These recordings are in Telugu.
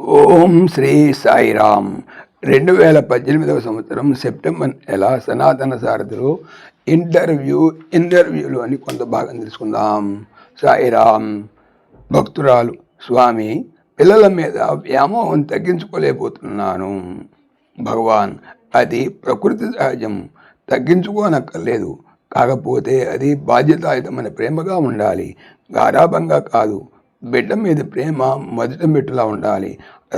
ఓం శ్రీ సాయిరామ్. రెండు వేల పద్దెనిమిదవ సంవత్సరం సెప్టెంబర్ నెల సనాతన సారథిలో ఇంటర్వ్యూ ఇంటర్వ్యూలో అని కొంత భాగం తెలుసుకుందాం. సాయిరామ్ భక్తురాలు స్వామి పిల్లల మీద వ్యామోహం తగ్గించుకోలేకపోతున్నాను. భగవాన్ అది ప్రకృతి సహజం. తగ్గించుకోనక్కర్లేదు. కాకపోతే అది బాధ్యతాయుతమైన ప్రేమగా ఉండాలి. గారాభంగా కాదు. బిడ్డ మీద ప్రేమ మొదట మెట్టులా ఉండాలి.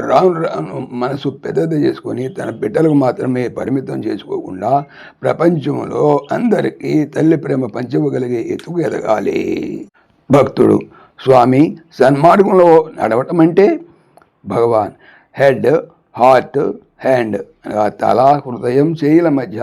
రాను రాను మనసు పెద్దది చేసుకొని తన బిడ్డలకు మాత్రమే పరిమితం చేసుకోకుండా ప్రపంచంలో అందరికీ తల్లి ప్రేమ పంచవగలిగే ఎత్తుకు ఎదగాలి. భక్తుడు స్వామి సన్మార్గంలో నడవటం అంటే భగవాన్ హెడ్ హార్ట్ హ్యాండ్ అనగా తల హృదయం చేయిల మధ్య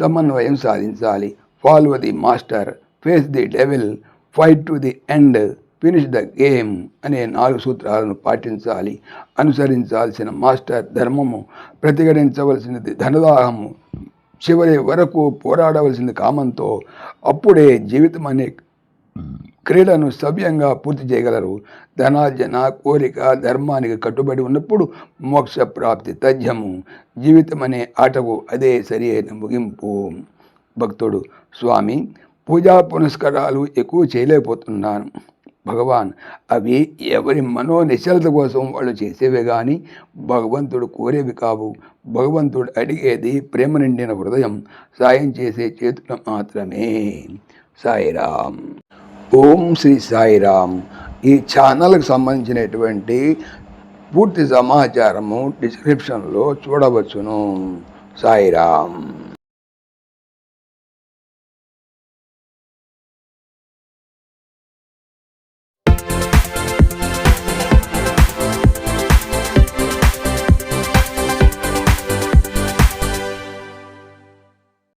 సమన్వయం సాధించాలి. Follow the master face the devil fight to the end finish the game అనే నాలుగు సూత్రాలను పాటించాలి. అనుసరించాల్సిన మాస్టర్ ధర్మము ప్రతిఘటించవలసినది ధనదాహము. చివరి వరకు పోరాడవలసింది కామంతో అప్పుడే జీవితం అనే క్రీడను సవ్యంగా పూర్తి చేయగలరు. ధనార్జన కోరిక ధర్మానికి కట్టుబడి ఉన్నప్పుడు మోక్ష ప్రాప్తి తథ్యము. జీవితం అనే ఆటకు అదే సరి అయిన ముగింపు. భక్తుడు స్వామి పూజా పునస్కారాలు ఎక్కువ చేయలేకపోతున్నాను. భగవాన్ అవి ఎవరి మనో నిశ్చలత కోసం వాళ్ళు చేసేవే కానీ భగవంతుడు కోరేవి కావు. భగవంతుడు అడిగేది ప్రేమ నిండిన హృదయం సాయం చేసే చేతులు మాత్రమే. సాయిరామ్. ఓం శ్రీ సాయిరామ్. ఈ ఛానల్కి సంబంధించినటువంటి పూర్తి సమాచారము డిస్క్రిప్షన్లో చూడవచ్చును. సాయిరామ్.